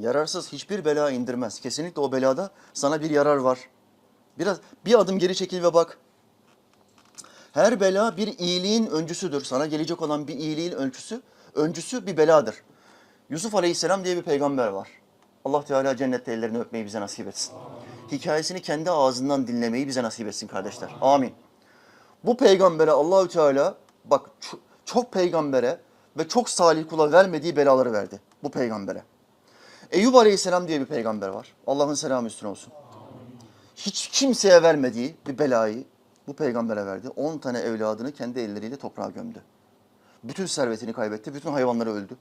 Yararsız hiçbir bela indirmez. Kesinlikle o belada sana bir yarar var. Biraz bir adım geri çekil ve bak. Her bela bir iyiliğin öncüsüdür. Sana gelecek olan bir iyiliğin ölçüsü, öncüsü bir beladır. Yusuf Aleyhisselam diye bir peygamber var. Allah Teala cennette ellerini öpmeyi bize nasip etsin. Hikayesini kendi ağzından dinlemeyi bize nasip etsin kardeşler. Amin. Bu peygambere Allahü Teala bak ço- çok peygambere ve çok salih kula vermediği belaları verdi bu peygambere. Eyüp Aleyhisselam diye bir peygamber var. Allah'ın selamı üstüne olsun. Hiç kimseye vermediği bir belayı bu peygambere verdi. 10 tane evladını kendi elleriyle toprağa gömdü. Bütün servetini kaybetti, bütün hayvanları öldü.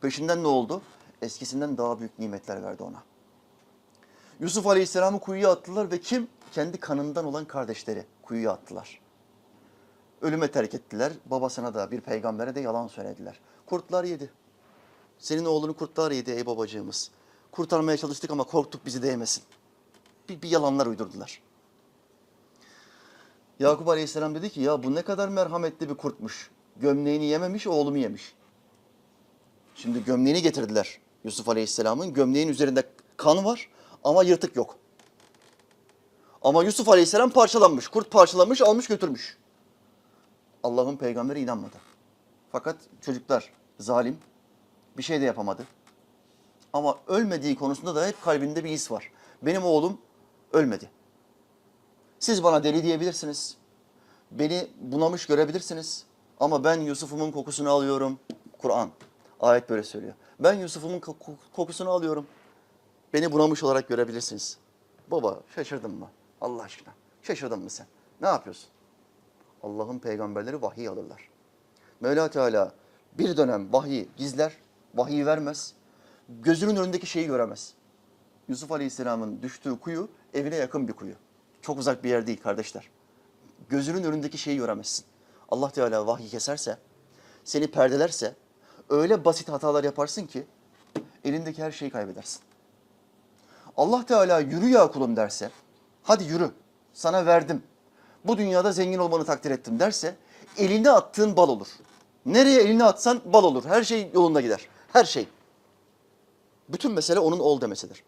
Peşinden ne oldu? Eskisinden daha büyük nimetler verdi ona. Yusuf Aleyhisselam'ı kuyuya attılar ve kim? Kendi kanından olan kardeşleri kuyuya attılar. Ölüme terk ettiler. Babasına da bir peygambere de yalan söylediler. Kurtlar yedi. Senin oğlunu kurtlar yedi ey babacığımız. Kurtarmaya çalıştık ama korktuk bizi değmesin. Bir, bir yalanlar uydurdular. Yakup Aleyhisselam dedi ki ya bu ne kadar merhametli bir kurtmuş. Gömleğini yememiş oğlumu yemiş. Şimdi gömleğini getirdiler Yusuf Aleyhisselam'ın. Gömleğin üzerinde kan var ama yırtık yok. Ama Yusuf Aleyhisselam parçalanmış. Kurt parçalamış almış götürmüş. Allah'ın peygamberi inanmadı. Fakat çocuklar zalim bir şey de yapamadı. Ama ölmediği konusunda da hep kalbinde bir his var. Benim oğlum ölmedi. Siz bana deli diyebilirsiniz. Beni bunamış görebilirsiniz. Ama ben Yusuf'umun kokusunu alıyorum. Kur'an. Ayet böyle söylüyor. Ben Yusuf'umun koku- kokusunu alıyorum. Beni bunamış olarak görebilirsiniz. Baba şaşırdın mı? Allah aşkına. Şaşırdın mı sen? Ne yapıyorsun? Allah'ın peygamberleri vahiy alırlar. Mevla Teala bir dönem vahiy gizler, vahiy vermez. Gözünün önündeki şeyi göremez. Yusuf Aleyhisselam'ın düştüğü kuyu evine yakın bir kuyu. Çok uzak bir yer değil kardeşler. Gözünün önündeki şeyi göremezsin. Allah Teala vahiy keserse, seni perdelerse öyle basit hatalar yaparsın ki elindeki her şeyi kaybedersin. Allah Teala yürü ya kulum derse, hadi yürü sana verdim. Bu dünyada zengin olmanı takdir ettim derse eline attığın bal olur. Nereye elini atsan bal olur. Her şey yolunda gider. Her şey. Bütün mesele onun ol demesidir.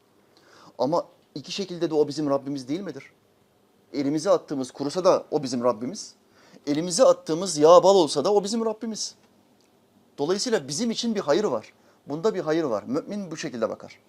Ama iki şekilde de o bizim Rabbimiz değil midir? Elimize attığımız kurusa da o bizim Rabbimiz. Elimize attığımız yağ bal olsa da o bizim Rabbimiz. Dolayısıyla bizim için bir hayır var. Bunda bir hayır var. Mümin bu şekilde bakar.